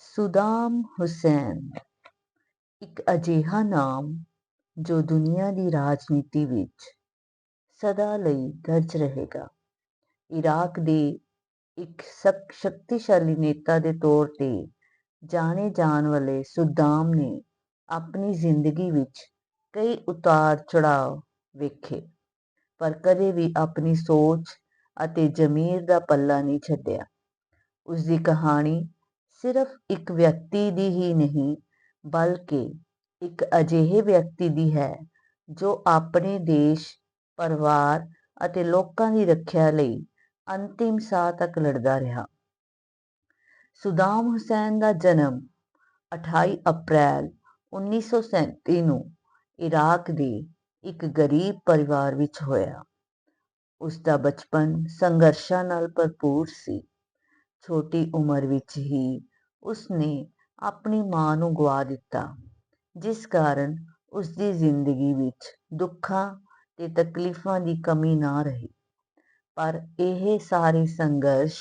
ਸੁਦਾਮ ਹੁਸੈਨ ਇੱਕ ਅਜਿਹਾ ਨਾਮ ਜੋ ਦੁਨੀਆ ਦੀ ਰਾਜਨੀਤੀ ਵਿੱਚ ਸਦਾ ਲਈ ਦਰਜ ਰਹੇਗਾ। ਇਰਾਕ ਦੇ ਇੱਕ ਸ਼ਕਤੀਸ਼ਾਲੀ ਨੇਤਾ ਦੇ ਤੌਰ ਤੇ ਜਾਣੇ ਜਾਣ ਵਾਲੇ ਸੁਦਾਮ ਨੇ ਆਪਣੀ ਜ਼ਿੰਦਗੀ ਵਿੱਚ ਕਈ ਉਤਾਰ ਚੜਾਅ ਵੇਖੇ, ਪਰ ਕਦੇ ਵੀ ਆਪਣੀ ਸੋਚ ਅਤੇ ਜ਼ਮੀਰ ਦਾ ਪੱਲਾ ਨਹੀਂ ਛੱਡਿਆ। ਉਸਦੀ ਕਹਾਣੀ ਸਿਰਫ ਇੱਕ ਵਿਅਕਤੀ ਦੀ ਹੀ ਨਹੀਂ, ਬਲਕਿ ਇੱਕ ਅਜਿਹੇ ਵਿਅਕਤੀ ਦੀ ਹੈ ਜੋ ਆਪਣੇ ਦੇਸ਼, ਪਰਿਵਾਰ ਅਤੇ ਲੋਕਾਂ ਦੀ ਰੱਖਿਆ ਲਈ ਅੰਤਿਮ ਸਾਹ ਤੱਕ ਲੜਦਾ ਰਿਹਾ। ਸੁਦਾਮ ਹੁਸੈਨ ਦਾ ਜਨਮ ਅਠਾਈ ਅਪ੍ਰੈਲ ਉੱਨੀ ਸੌ ਸੈਂਤੀ ਨੂੰ ਇਰਾਕ ਦੇ ਇੱਕ ਗਰੀਬ ਪਰਿਵਾਰ ਵਿੱਚ ਹੋਇਆ। ਉਸਦਾ ਬਚਪਨ ਸੰਘਰਸ਼ਾਂ ਨਾਲ ਭਰਪੂਰ ਸੀ। ਛੋਟੀ ਉਮਰ ਵਿੱਚ ਹੀ ਉਸਨੇ ਆਪਣੀ ਮਾਂ ਨੂੰ ਗੁਆ ਦਿੱਤਾ, ਜਿਸ ਕਾਰਨ ਉਸਦੀ ਜ਼ਿੰਦਗੀ ਵਿੱਚ ਦੁੱਖਾਂ ਤੇ ਤਕਲੀਫ਼ਾਂ ਦੀ ਕਮੀ ਨਾ ਰਹੀ। ਪਰ ਇਹ ਸਾਰੇ ਸੰਘਰਸ਼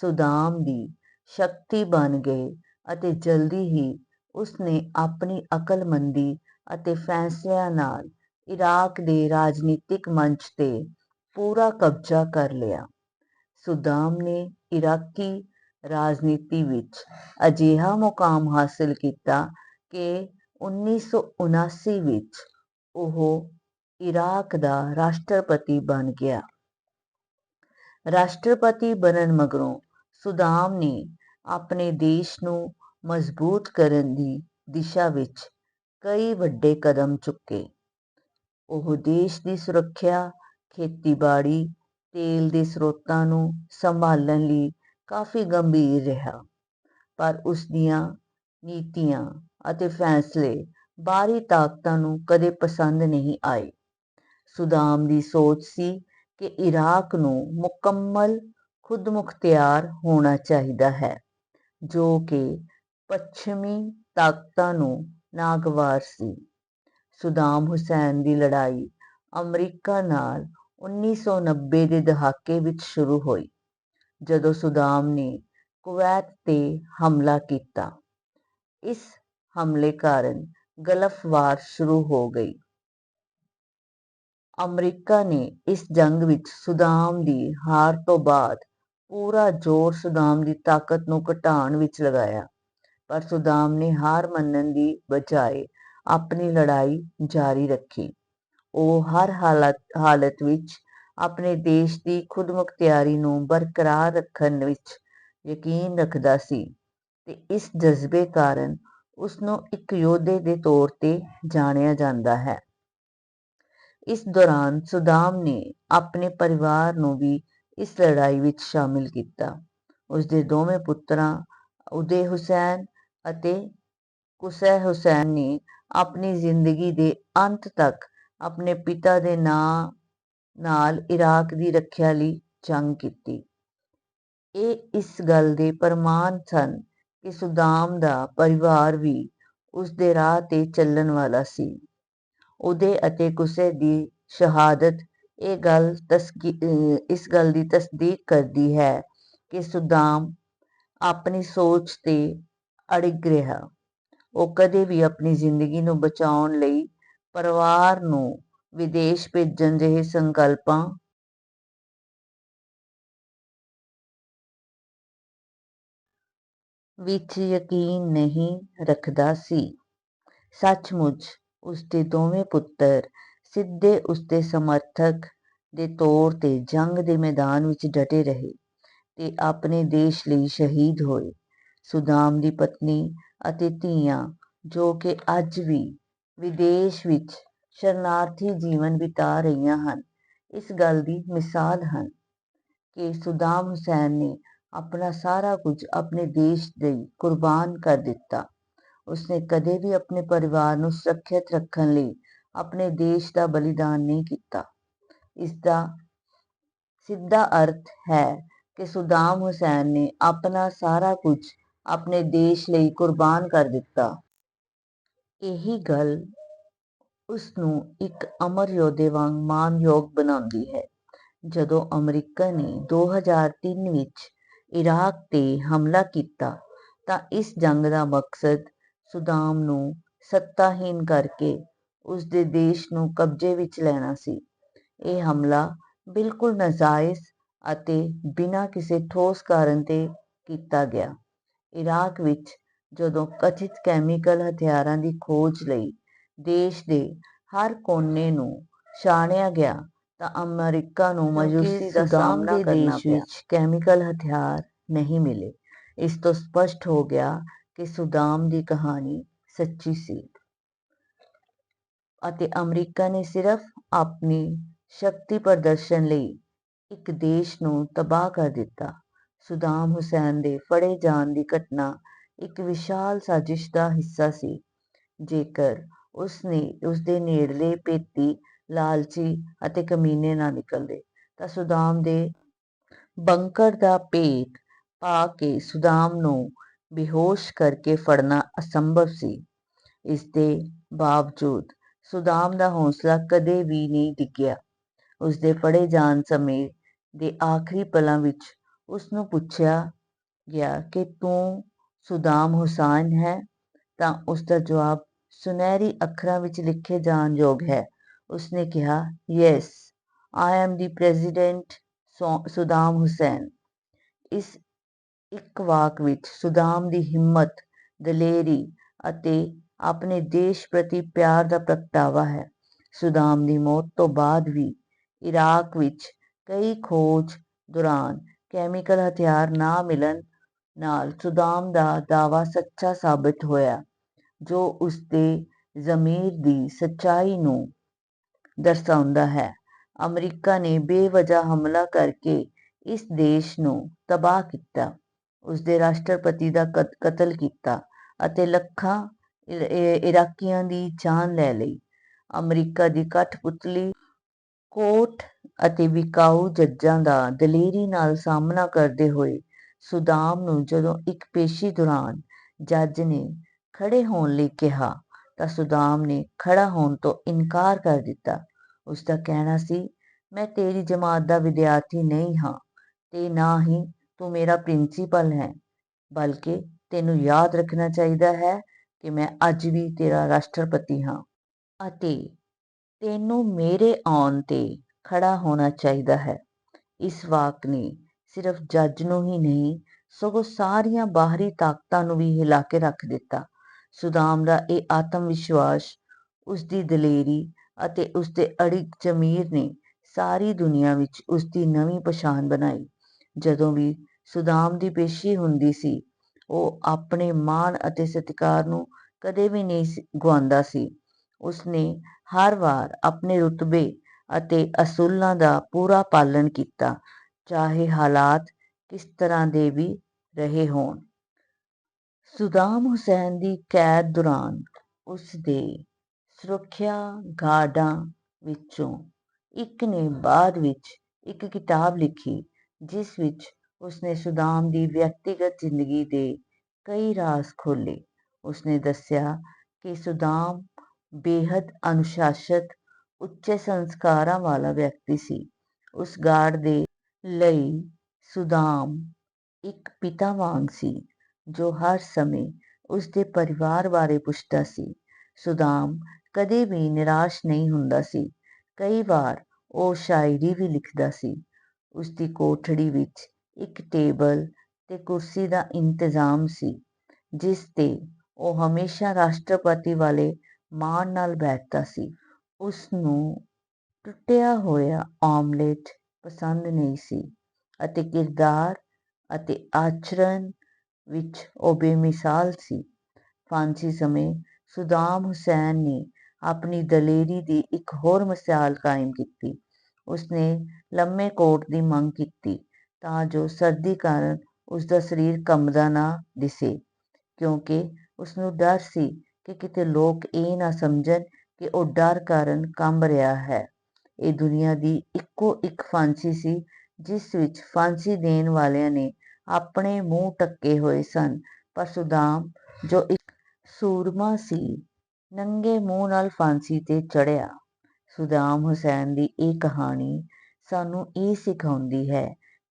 ਸੁਦਾਮ ਦੀ ਸ਼ਕਤੀ ਬਣ ਗਏ ਅਤੇ ਜਲਦੀ ਹੀ ਉਸਨੇ ਆਪਣੀ ਅਕਲਮੰਦੀ ਅਤੇ ਫੈਸਲਿਆਂ ਨਾਲ ਇਰਾਕ ਦੇ ਰਾਜਨੀਤਿਕ ਮੰਚ ਤੇ ਪੂਰਾ ਕਬਜ਼ਾ ਕਰ ਲਿਆ। ਸੁਦਾਮ ਨੇ ਇਰਾਕੀ ਰਾਜਨੀਤੀ ਵਿੱਚ ਅਜਿਹਾ ਮੁਕਾਮ ਹਾਸਲ ਕੀਤਾ ਕਿ ਉੱਨੀ ਸੌ ਉਨਾਸੀ ਵਿੱਚ ਉਹ ਇਰਾਕ ਦਾ ਰਾਸ਼ਟਰਪਤੀ ਬਣ ਗਿਆ। ਰਾਸ਼ਟਰਪਤੀ ਬਣਨ ਮਗਰੋਂ ਸੁਦਾਮ ਨੇ ਆਪਣੇ ਦੇਸ਼ ਨੂੰ ਮਜ਼ਬੂਤ ਕਰਨ ਦੀ ਦਿਸ਼ਾ ਵਿੱਚ ਕਈ ਵੱਡੇ ਕਦਮ ਚੁੱਕੇ। ਉਹ ਦੇਸ਼ ਦੀ ਸੁਰੱਖਿਆ, ਖੇਤੀਬਾੜੀ, ਤੇਲ ਦੇ ਸਰੋਤਾਂ ਨੂੰ ਸੰਭਾਲਣ ਲਈ ਕਾਫ਼ੀ ਗੰਭੀਰ ਰਿਹਾ, ਪਰ ਉਸਦੀਆਂ ਨੀਤੀਆਂ ਅਤੇ ਫੈਸਲੇ ਬਾਹਰੀ ਤਾਕਤਾਂ ਨੂੰ ਕਦੇ ਪਸੰਦ ਨਹੀਂ ਆਏ। ਸੁਦਾਮ ਦੀ ਸੋਚ ਸੀ ਕਿ ਇਰਾਕ ਨੂੰ ਮੁਕੰਮਲ ਖੁਦਮੁਖਤਿਆਰ ਹੋਣਾ ਚਾਹੀਦਾ ਹੈ, ਜੋ ਕਿ ਪੱਛਮੀ ਤਾਕਤਾਂ ਨੂੰ ਨਾਗਵਾਰ ਸੀ। ਸੁਦਾਮ ਹੁਸੈਨ ਦੀ ਲੜਾਈ ਅਮਰੀਕਾ ਨਾਲ ਉੱਨੀ ਸੌ ਨੱਬੇ ਦੇ ਦਹਾਕੇ ਵਿੱਚ ਸ਼ੁਰੂ ਹੋਈ, ਜਦੋਂ ਸੁਦਾਮ ਨੇ ਕੁਵੈਤ ਤੇ ਹਮਲਾ ਕੀਤਾ। ਇਸ ਹਮਲੇ ਕਾਰਨ ਗਲਫ ਵਾਰ ਸ਼ੁਰੂ ਹੋ ਗਈ। ਅਮਰੀਕਾ ਨੇ ਇਸ ਜੰਗ ਵਿੱਚ ਸੁਦਾਮ ਦੀ ਹਾਰ ਤੋਂ ਬਾਅਦ ਪੂਰਾ ਜ਼ੋਰ ਸੁਦਾਮ ਦੀ ਤਾਕਤ ਨੂੰ ਘਟਾਉਣ ਵਿੱਚ ਲਗਾਇਆ, ਪਰ ਸੁਦਾਮ ਨੇ ਹਾਰ ਮੰਨਣ ਦੀ ਬਜਾਏ ਆਪਣੀ ਲੜਾਈ ਜਾਰੀ ਰੱਖੀ। ਉਹ ਹਰ ਹਾਲਤ ਹਾਲਤ ਵਿੱਚ ਆਪਣੇ ਦੇਸ਼ ਦੀ ਖੁਦਮੁਖਤਿਆਰੀ ਨੂੰ ਬਰਕਰਾਰ ਰੱਖਣ ਵਿੱਚ ਯਕੀਨ ਰੱਖਦਾ ਸੀ ਤੇ ਇਸ ਜਜ਼ਬੇ ਕਾਰਨ ਉਸਨੂੰ ਇੱਕ ਯੋਧੇ ਦੇ ਤੌਰ ਤੇ ਜਾਣਿਆ ਜਾਂਦਾ ਹੈ। ਇਸ ਦੌਰਾਨ ਸੁਦਾਮ ਨੇ ਆਪਣੇ ਪਰਿਵਾਰ ਨੂੰ ਵੀ ਇਸ ਲੜਾਈ ਵਿੱਚ ਸ਼ਾਮਿਲ ਕੀਤਾ। ਉਸਦੇ ਦੋਵੇਂ ਪੁੱਤਰਾਂ ਉਦੇ ਹੁਸੈਨ ਅਤੇ ਕੁਸੈ ਹੁਸੈਨ ਨੇ ਆਪਣੀ ਜ਼ਿੰਦਗੀ ਦੇ ਅੰਤ ਤੱਕ ਆਪਣੇ ਪਿਤਾ ਦੇ ਨਾਂ ਨਾਲ ਇਰਾਕ ਦੀ ਰੱਖਿਆ ਲਈ ਜੰਗ ਕੀਤੀ। ਇਹ ਇਸ ਗੱਲ ਦੇ ਪ੍ਰਮਾਣ ਸਨ ਕਿ ਸੁਦਾਮ ਦਾ ਪਰਿਵਾਰ ਵੀ ਉਸਦੇ ਰਾਹ ਤੇ ਚੱਲਣ ਵਾਲਾ ਸੀ। ਉਦੇ ਅਤੇ ਕੁਸੈ ਦੀ ਸ਼ਹਾਦਤ ਇਸ ਗੱਲ ਦੀ ਤਸਦੀਕ ਕਰਦੀ ਹੈ ਕਿ ਸੁਦਾਮ ਆਪਣੀ ਸੋਚ ਤੇ ਅਡਿਗ ਰਿਹਾ। ਉਹ ਕਦੇ ਵੀ ਆਪਣੀ ਜ਼ਿੰਦਗੀ ਨੂੰ ਬਚਾਉਣ ਲਈ ਪਰਿਵਾਰ ਨੂੰ ਵਿਦੇਸ਼ ਭੇਜਣ ਜਿਹੇ ਸੰਕਲਪਾਂ ਵਿੱਚ ਯਕੀਨ ਨਹੀਂ ਰੱਖਦਾ ਸੀ। ਸੱਚਮੁੱਚ ਉਸਦੇ ਦੋਵੇਂ ਪੁੱਤਰ ਸਿੱਧੇ ਉਸਦੇ ਸਮਰਥਕ ਦੇ ਤੌਰ ਤੇ ਜੰਗ ਦੇ ਮੈਦਾਨ ਵਿੱਚ ਡਟੇ ਰਹੇ ਤੇ ਆਪਣੇ ਦੇਸ਼ ਲਈ ਸ਼ਹੀਦ ਹੋਏ। ਸੁਦਾਮ ਦੀ ਪਤਨੀ ਅਤੇ ਧੀਆਂ, ਜੋ ਕਿ ਅੱਜ ਵੀ ਵਿਦੇਸ਼ ਵਿੱਚ ਸ਼ਰਨਾਰਥੀ ਜੀਵਨ ਬਿਤਾ ਰਹੀਆਂ ਹਨ, ਇਸ ਗੱਲ ਦੀ ਮਿਸਾਲ ਹਨ ਕਿ ਸੁਦਾਮ ਹੁਸੈਨ ਨੇ ਆਪਣਾ ਸਾਰਾ ਕੁਝ ਆਪਣੇ ਦੇਸ਼ ਲਈ ਕੁਰਬਾਨ ਕਰ ਦਿੱਤਾ। ਉਸਨੇ ਕਦੇ ਵੀ ਆਪਣੇ ਪਰਿਵਾਰ ਨੂੰ ਸੁਰੱਖਿਅਤ ਰੱਖਣ ਲਈ ਆਪਣੇ ਦੇਸ਼ ਦਾ ਬਲੀਦਾਨ ਨਹੀਂ ਕੀਤਾ। ਇਸਦਾ ਸਿੱਧਾ ਅਰਥ ਹੈ ਕਿ ਸੁਦਾਮ ਹੁਸੈਨ ਨੇ ਆਪਣਾ ਸਾਰਾ ਕੁਝ ਆਪਣੇ ਦੇਸ਼ ਲਈ ਕੁਰਬਾਨ ਕਰ ਦਿੱਤਾ। ਇਹੀ ਗੱਲ ਉਸਨੂੰ ਇੱਕ ਅਮਰ ਯੋਧੇ ਵਾਂਗ ਮਾਣਯੋਗ ਬਣਾਉਂਦੀ ਹੈ। ਜਦੋਂ ਅਮਰੀਕਾ ਨੇ ਦੋ ਹਜ਼ਾਰ ਤਿੰਨ ਵਿੱਚ ਇਰਾਕ ਤੇ ਹਮਲਾ ਕੀਤਾ, ਤਾਂ ਇਸ ਜੰਗ ਦਾ ਮਕਸਦ ਸੁਦਾਮ ਨੂੰ ਸੱਤਾਹੀਨ ਕਰਕੇ ਉਸ ਦੇ ਦੇਸ਼ ਨੂੰ ਕਬਜ਼ੇ ਵਿੱਚ ਲੈਣਾ ਸੀ। ਇਹ ਹਮਲਾ ਬਿਲਕੁਲ ਨਾਜਾਇਜ਼ ਅਤੇ ਬਿਨਾਂ ਕਿਸੇ ਠੋਸ ਕਾਰਨ ਤੇ ਕੀਤਾ ਗਿਆ। ਇਰਾਕ ਵਿੱਚ ਜਦੋਂ ਕਥਿਤ ਕੈਮੀਕਲ ਹਥਿਆਰਾਂ ਦੀ ਖੋਜ ਲਈ ਦੇਸ਼ ਦੇ ਹਰ ਕੋਨੇ ਨੂੰ ਛਾਣਿਆ ਗਿਆ ਤਾਂ ਅਮਰੀਕਾ ਨੂੰ ਮਾਯੂਸੀ ਦਾ ਸਾਹਮਣਾ ਕਰਨਾ ਪਿਆ। ਕੈਮੀਕਲ ਹਥਿਆਰ ਨਹੀਂ ਮਿਲੇ। ਇਸ ਤੋਂ ਸਪਸ਼ਟ ਹੋ ਗਿਆ ਕਿ ਸੁਦਾਮ ਦੀ ਕਹਾਣੀ ਸੱਚੀ ਸੀ ਅਤੇ ਅਮਰੀਕਾ ਨੇ ਸਿਰਫ ਆਪਣੀ ਸ਼ਕਤੀ ਪ੍ਰਦਰਸ਼ਨ ਲਈ ਇੱਕ ਦੇਸ਼ ਨੂੰ ਤਬਾਹ ਕਰ ਦਿੱਤਾ। ਸੁਦਾਮ ਹੁਸੈਨ ਦੇ ਫੜੇ ਜਾਣ ਦੀ ਘਟਨਾ ਇੱਕ ਵਿਸ਼ਾਲ ਸਾਜ਼ਿਸ਼ ਦਾ ਹਿੱਸਾ ਸੀ। ਜੇਕਰ ਉਸ ਦੇ ਨੇੜਲੇ ਭੇਤੀ ਲਾਲਚੀ ਅਤੇ ਕਮੀਨੇ ਨਾ ਨਿਕਲਦੇ, ਤਾਂ ਸੁਦਾਮ ਦੇ ਬੰਕਰ ਦਾ ਭੇਤ ਪਾ ਕੇ ਸੁਦਾਮ ਨੂੰ ਬੇਹੋਸ਼ ਕਰਕੇ ਫੜਨਾ ਅਸੰਭਵ ਸੀ। ਇਸ ਦੇ ਬਾਵਜੂਦ ਸੁਦਾਮ ਦਾ ਹੌਸਲਾ ਕਦੇ ਵੀ ਨਹੀਂ ਡਿੱਗਿਆ। ਉਸ ਦੇ ਫੜੇ ਜਾਣ ਸਮੇਂ ਦੇ ਆਖਰੀ ਪਲਾਂ ਵਿੱਚ ਉਸ ਨੂੰ ਪੁੱਛਿਆ ਗਿਆ ਕਿ, ਤੂੰ ਸੁਦਾਮ ਹੁਸੈਨ ਹੈ, ਤਾਂ ਉਸ ਦਾ ਜਵਾਬ ਸੁਨਹਿਰੀ ਅੱਖਰਾਂ ਵਿੱਚ ਲਿਖੇ ਜਾਣ ਯੋਗ ਹੈ। ਉਸਨੇ ਕਿਹਾ, yes, I am the president Saddam Hussein. ਇਸ ਇੱਕ ਵਾਕ ਵਿੱਚ ਸੁਦਾਮ ਦੀ ਹਿੰਮਤ, ਦਲੇਰੀ ਅਤੇ ਆਪਣੇ ਦੇਸ਼ ਪ੍ਰਤੀ ਪਿਆਰ ਦਾ ਪ੍ਰਗਟਾਵਾ ਹੈ। ਸੁਦਾਮ ਦੀ ਮੌਤ ਤੋਂ ਬਾਅਦ ਵੀ ਇਰਾਕ ਵਿੱਚ ਕਈ ਖੋਜ ਦੌਰਾਨ ਕੈਮੀਕਲ ਹਥਿਆਰ ਨਾ ਮਿਲਣ ਨਾਲ ਸੁਦਾਮ ਦਾ ਦਾਅਵਾ ਸੱਚਾ ਸਾਬਤ ਹੋਇਆ, ਜੋ ਉਸ ਦੇ ਜ਼ਮੀਰ ਦੀ ਸੱਚਾਈ ਨੂੰ ਦਰਸਾਉਂਦਾ ਹੈ। ਅਮਰੀਕਾ ਨੇ ਬੇਵਜ੍ਹਾ ਹਮਲਾ ਕਰਕੇ ਇਸ ਦੇਸ਼ ਨੂੰ ਤਬਾਹ ਕੀਤਾ ਉਸ ਦੇ ਰਾਸ਼ਟਰਪਤੀ ਦਾ ਕਤਲ ਕੀਤਾ ਅਤੇ ਲੱਖਾਂ ਇਰਾਕੀਆਂ ਦੀ ਜਾਨ ਲੈ ਲਈ। ਅਮਰੀਕਾ ਦੀ ਕਠਪੁਤਲੀ ਕੋਟ ਅਤੇ ਵਿਕਾਊ ਜੱਜਾਂ ਦਾ ਦਲੇਰੀ ਨਾਲ ਸਾਹਮਣਾ ਕਰਦੇ ਹੋਏ ਸੁਦਾਮ ਨੂੰ ਜਦੋਂ ਇੱਕ ਪੇਸ਼ੀ ਦੌਰਾਨ ਜੱਜ ਨੇ ਖੜੇ ਹੋਣ ਲਈ ਕਿਹਾ, ਤਾਂ ਸੁਦਾਮ ਨੇ ਖੜਾ ਹੋਣ ਤੋਂ ਇਨਕਾਰ ਕਰ ਦਿੱਤਾ। ਉਸ ਦਾ ਕਹਿਣਾ ਸੀ, ਮੈਂ ਤੇਰੀ ਜਮਾਤ ਦਾ ਵਿਦਿਆਰਥੀ ਨਹੀਂ ਹਾਂ, ਤੇ ਨਾ ਹੀ ਤੂੰ ਮੇਰਾ ਪ੍ਰਿੰਸੀਪਲ ਹੈ, ਬਲਕਿ ਤੈਨੂੰ ਯਾਦ ਰੱਖਣਾ ਚਾਹੀਦਾ ਹੈ ਕਿ ਮੈਂ ਅੱਜ ਵੀ ਤੇਰਾ ਰਾਸ਼ਟਰਪਤੀ ਹਾਂ। ਅਤੇ ਤੈਨੂੰ ਮੇਰੇ ਆਉਣ ਤੇ ਖੜਾ ਹੋਣਾ ਚਾਹੀਦਾ ਹੈ। ਇਸ ਵਾਕ ਨੇ ਸਿਰਫ ਜੱਜ ਨੂੰ ਹੀ ਨਹੀਂ, ਸਗੋਂ ਸਾਰੀਆਂ ਬਾਹਰੀ ਤਾਕਤਾਂ ਨੂੰ ਵੀ ਹਿਲਾ ਕੇ ਰੱਖ ਦਿੱਤਾ। ਸੁਦਾਮ ਦਾ ਇਹ ਆਤਮ ਵਿਸ਼ਵਾਸ ਉਸ ਦੀ ਦਲੇਰੀ ਅਤੇ ਉਸ ਦੇ ਅਡਿੱਗ ਜ਼ਮੀਰ ਨੇ ਸਾਰੀ ਦੁਨੀਆ ਵਿੱਚ ਉਸ ਦੀ ਨਵੀਂ ਪਛਾਣ ਬਣਾਈ। ਜਦੋਂ ਵੀ ਸੁਦਾਮ ਦੀ ਪੇਸ਼ੀ ਹੁੰਦੀ ਸੀ, ਉਹ ਆਪਣੇ ਮਾਣ ਅਤੇ ਸਤਿਕਾਰ ਨੂੰ ਕਦੇ ਵੀ ਨਹੀਂ ਗੁਆਉਂਦਾ ਸੀ। ਉਸਨੇ ਹਰ ਵਾਰ ਆਪਣੇ ਰੁਤਬੇ ਅਤੇ ਅਸੂਲਾਂ ਦਾ ਪੂਰਾ ਪਾਲਣ ਕੀਤਾ ਚਾਹੇ ਹਾਲਾਤ ਕਿਸ ਤਰ੍ਹਾਂ ਦੇ ਵੀ ਰਹੇ ਹੋਣ। ਸੁਦਾਮ ਹੁਸੈਨ ਦੀ ਕੈਦ ਦੌਰਾਨ ਉਸ ਦੇ ਸੁਰੱਖਿਆ ਗਾਰਡਾਂ ਵਿੱਚੋਂ ਇੱਕ ਨੇ ਬਾਅਦ ਵਿੱਚ ਇੱਕ ਕਿਤਾਬ ਲਿਖੀ, ਜਿਸ ਵਿੱਚ ਉਸਨੇ ਸੁਦਾਮ ਦੀ ਵਿਅਕਤੀਗਤ ਜ਼ਿੰਦਗੀ ਦੇ ਕਈ ਰਾਜ਼ ਖੋਲ੍ਹੇ। ਉਸਨੇ ਦੱਸਿਆ ਕਿ ਸੁਦਾਮ ਬੇਹੱਦ ਅਨੁਸ਼ਾਸਤ, ਉੱਚੇ ਸੰਸਕਾਰਾਂ ਵਾਲਾ ਵਿਅਕਤੀ ਸੀ। ਉਸ ਗਾਰਡ ਦੇ ਲਈ ਸੁਦਾਮ ਇੱਕ ਪਿਤਾ ਵਾਂਗ ਸੀ, ਜੋ ਹਰ ਸਮੇਂ ਉਸ ਦੇ ਪਰਿਵਾਰ ਬਾਰੇ ਪੁੱਛਦਾ ਸੀ। ਸੁਦਾਮ ਕਦੇ ਵੀ ਨਿਰਾਸ਼ ਨਹੀਂ ਹੁੰਦਾ ਸੀ। ਕਈ ਵਾਰ ਉਹ ਸ਼ਾਇਰੀ ਵੀ ਲਿਖਦਾ ਸੀ। ਉਸ ਦੀ ਕੋਠੜੀ ਵਿੱਚ ਇੱਕ ਟੇਬਲ ਤੇ ਕੁਰਸੀ ਦਾ ਇੰਤਜ਼ਾਮ ਸੀ, ਜਿਸ ਤੇ ਉਹ ਹਮੇਸ਼ਾ ਰਾਸ਼ਟਰਪਤੀ ਵਾਲੇ ਮਾਣ ਨਾਲ ਬੈਠਦਾ ਸੀ। ਉਸ ਨੂੰ ਟੁੱਟਿਆ ਹੋਇਆ ਆਮਲੇਟ ਪਸੰਦ ਨਹੀਂ ਸੀ ਅਤੇ ਕਿਰਦਾਰ ਅਤੇ ਆਚਰਣ ਵਿੱਚ ਉਹ ਬੇਮਿਸਾਲ ਸੀ। ਫਾਂਸੀ ਸਮੇਂ ਸੁਦਾਮ ਹੁਸੈਨ ਨੇ ਆਪਣੀ ਦਲੇਰੀ ਦੀ ਇੱਕ ਹੋਰ ਮਿਸਾਲ ਕਾਇਮ ਕੀਤੀ। ਉਸਨੇ ਲੰਮੇ ਕੋਟ ਦੀ ਮੰਗ ਕੀਤੀ ਤਾਂ ਜੋ ਸਰਦੀ ਕਾਰਨ ਉਸ ਦਾ ਸਰੀਰ ਕੰਬਦਾ ਨਾ ਦਿਸੇ, ਕਿਉਂਕਿ ਉਸ ਨੂੰ ਡਰ ਸੀ ਕਿ ਕਿਤੇ ਲੋਕ ਇਹ ਨਾ ਸਮਝਣ ਕਿ ਉਹ ਡਰ ਕਾਰਨ ਕੰਬ ਰਿਹਾ ਹੈ। ਇਹ ਦੁਨੀਆ ਦੀ ਇੱਕੋ ਇੱਕ ਫਾਂਸੀ ਸੀ, ਜਿਸ ਵਿੱਚ ਫਾਂਸੀ ਦੇਣ ਵਾਲਿਆਂ ਨੇ ਆਪਣੇ ਮੂੰਹ ਟੱਕੇ ਹੋਏ ਸਨ। ਪਰ ਸੁਦਾਮ, ਜੋ ਇੱਕ ਸੂਰਮਾ ਸੀ, ਨੰਗੇ ਮੂੰਹ ਨਾਲ ਫਾਂਸੀ ਤੇ ਚੜਿਆ ਸੁਦਾਮ ਹੁਸੈਨ ਦੀ ਇਹ ਕਹਾਣੀ ਸਾਨੂੰ ਇਹ ਸਿਖਾਉਂਦੀ ਹੈ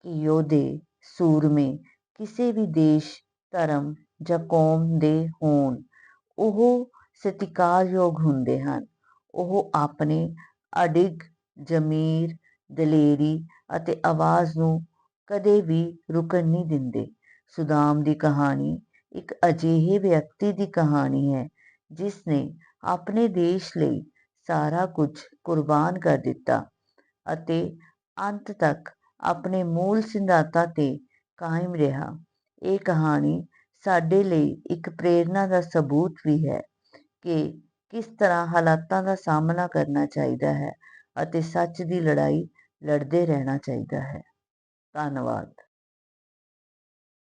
ਕਿ ਯੋਧੇ, ਸੂਰਮੇ ਕਿਸੇ ਵੀ ਦੇਸ਼, ਧਰਮ ਜਾਂ ਕੌਮ ਦੇ ਹੋਣ, ਉਹ ਸਤਿਕਾਰਯੋਗ ਹੁੰਦੇ ਹਨ। ਉਹ ਆਪਣੇ ਅਡਿਗ ਜ਼ਮੀਰ, ਦਲੇਰੀ ਅਤੇ ਆਵਾਜ਼ ਨੂੰ ਕਦੇ ਵੀ ਰੁਕਣ ਨਹੀਂ ਦਿੰਦੇ। ਸੁਦਾਮ ਦੀ ਕਹਾਣੀ ਇੱਕ ਅਜਿਹੇ ਵਿਅਕਤੀ ਦੀ ਕਹਾਣੀ ਹੈ, ਜਿਸ ਨੇ ਆਪਣੇ ਦੇਸ਼ ਲਈ ਸਾਰਾ ਕੁਝ ਕੁਰਬਾਨ ਕਰ ਦਿੱਤਾ ਅਤੇ ਅੰਤ ਤੱਕ ਆਪਣੇ ਮੂਲ ਸਿਧਾਂਤਾਂ ਤੇ ਕਾਇਮ ਰਿਹਾ। ਇਹ ਕਹਾਣੀ ਸਾਡੇ ਲਈ ਇੱਕ ਪ੍ਰੇਰਨਾ ਦਾ ਸਬੂਤ ਵੀ ਹੈ ਕਿ ਕਿਸ ਤਰ੍ਹਾਂ ਹਾਲਾਤਾਂ ਦਾ ਸਾਹਮਣਾ ਕਰਨਾ ਚਾਹੀਦਾ ਹੈ ਅਤੇ ਸੱਚ ਦੀ ਲੜਾਈ ਲੜਦੇ ਰਹਿਣਾ ਚਾਹੀਦਾ ਹੈ। ਧੰਨਵਾਦ।